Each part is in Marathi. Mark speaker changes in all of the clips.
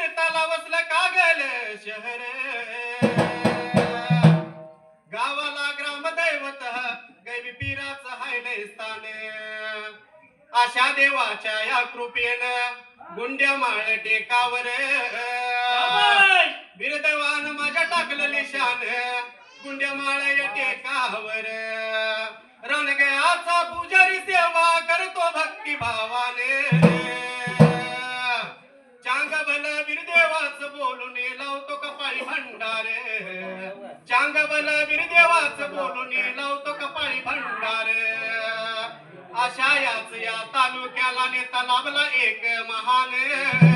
Speaker 1: तीर्थाला वसलं शहर. गावाला ग्रामदैवत गैबी पीराचं हायलय स्थान. आशा देवाच्या या कृपेनं गुंड्या माळ टेकावर. बिरदवान माझ्या टाकलं निशान गुंड्या माळ या टेकावर. रणगयाचा पुजारी सेवा करतो भक्ती भावाने. भंडारे. चांगबल बिरदेवाच बोलून लावतो कपाळी भंडारे. अशा याच या तालुक्याला नेता लाभला एक महान.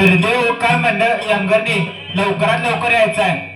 Speaker 2: बिरदेव काय म्हणलं यंगरनी लवकरात लवकर यायचं आहे.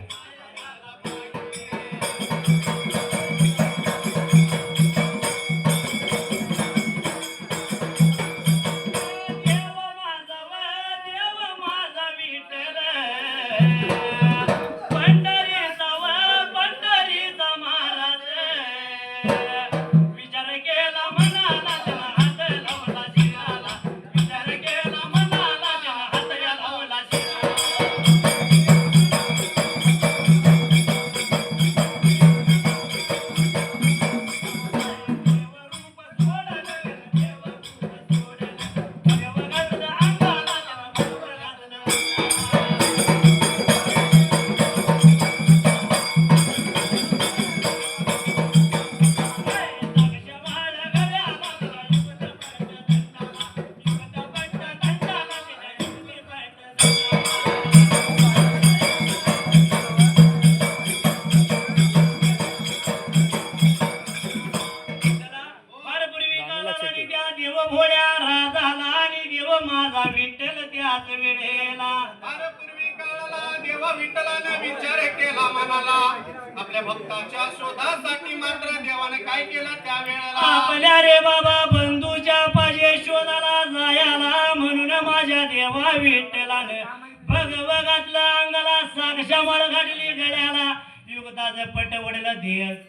Speaker 3: आणि त्या देव भोळ्या राजाला आणि देव माझा विठ्ठल त्याच वेळेला.
Speaker 1: फार पूर्वी काळाला देवा विठ्ठलाने विचार केला मनाला. आपल्या भक्ताच्या शोधासाठी मात्र देवाने काय केलं त्या वेळेला
Speaker 3: आपल्या रे बाबा बंधूच्या पाजे शोधाला जायाला म्हणून माझ्या देवा विठ्ठलानं भगवगातल्या अंगाला साक्षा मळ घातली गळ्याला. पट वडलं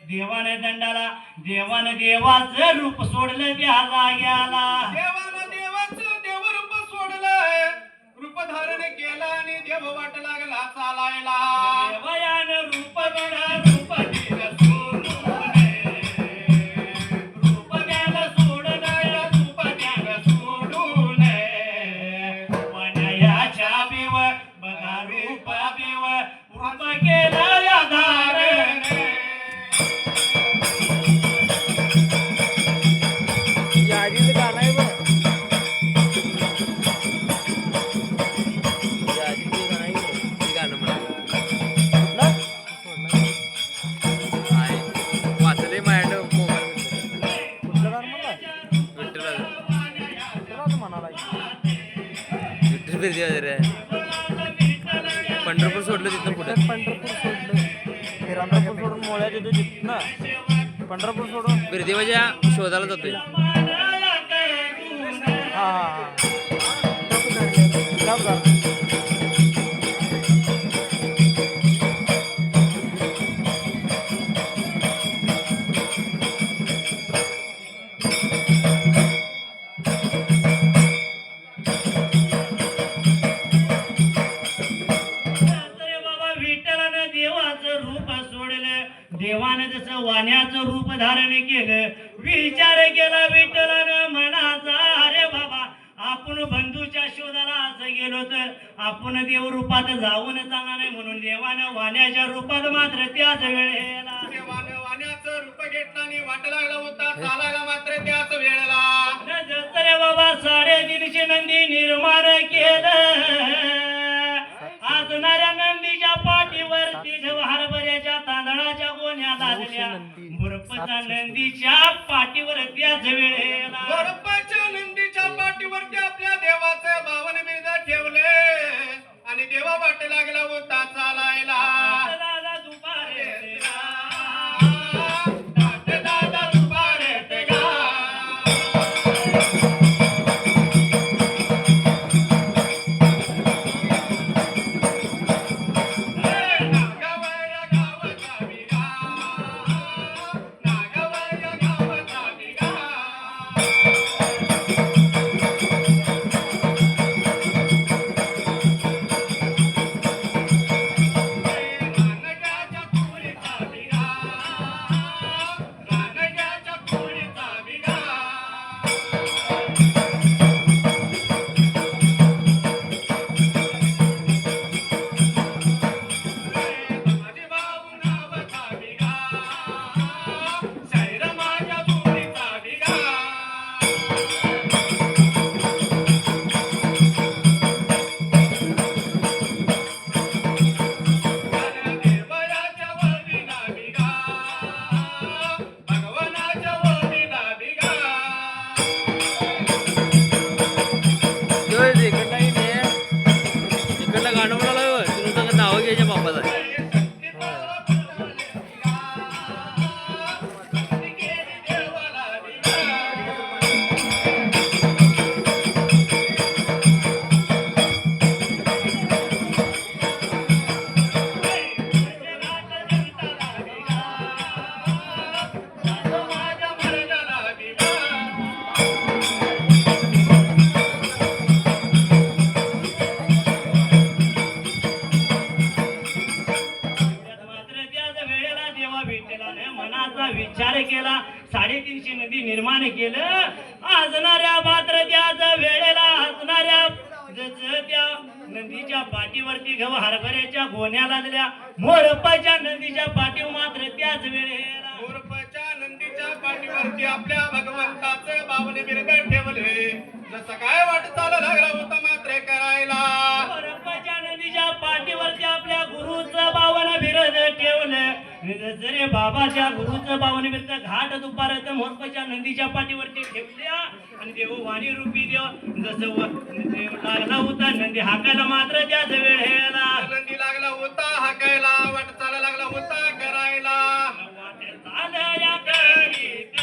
Speaker 3: देवाने दंडाला देवानं देवाचं रूप सोडलं त्या जाग्याला
Speaker 1: देवानं देवाचं देवरूप सोडलं. रूप धारण केलं आणि देव वाट लागला चालायला.
Speaker 3: देवयानं रूप रूप
Speaker 4: विठ्ठल बिरदेव रे. पंढरपूर सोडलं तिथं पुढे
Speaker 5: पंढरपूर सोडलं. रामरापूर सोडून मोळ्या तिथे ना पंढरपूर सोडून.
Speaker 4: बिरदेवाच्या शोधाला जातोय.
Speaker 5: हा हा
Speaker 3: रूप धारण केलं. विचार केला विठ्ठलानं मनाचा अरे बाबा आपण बंधूच्या शोधाला असं गेलो तर आपण देव रूपात जाऊन चालणार नाही म्हणून देवानं वाण्याच्या रूपात मात्र त्याच वेळेला
Speaker 1: देवानं वाण्याचं रूप घेतलं आणि वाट लागला होता चालायला मात्र त्याच वेळेला.
Speaker 3: रे बाबा साडेतीनशे नंदी निर्माण केलं. असणाऱ्या नंदीच्या पाठीवर तिघ हरभऱ्याच्या तांदळाच्या गोण्या लागल्या. नंदीच्या पाठीवर त्याच वेळेला
Speaker 1: गोरपाच्या नंदीच्या पाठीवरती आपल्या देवाचे बावन बिरद ठेवले. आणि देवा वाट लागला होता चालायला.
Speaker 3: असणाऱ्या मात्र त्याच वेळेला असणाऱ्या जसं त्या नंदीच्या पाठीवरती गव हरभऱ्याच्या गोण्या लागल्या. मोरपाच्या नंदीच्या पाठीवर मात्र त्याच वेळेला
Speaker 1: गोरपाच्या नंदीच्या पाठीवरती आपल्या भगवंताचं बावने बिरद ठेवले. जसं काय वाट चालू लागला होता मात्र करायला.
Speaker 3: मोरपाच्या नदीच्या पाठीवरती आपल्या गुरुचं रे बाबाच्या गुरुचं बावन बिरद घाट दुपारत मोरपाच्या नंदीच्या पाठीवरती ठेवल्या आणि देव वाणी रूपी देव जसं देव लागला होता नंदी हाकायला मात्र त्याच वेळेला.
Speaker 1: नंदी लागला होता हाकायला वाट चालू लागला होता करायला.
Speaker 3: वाट चालया करीत,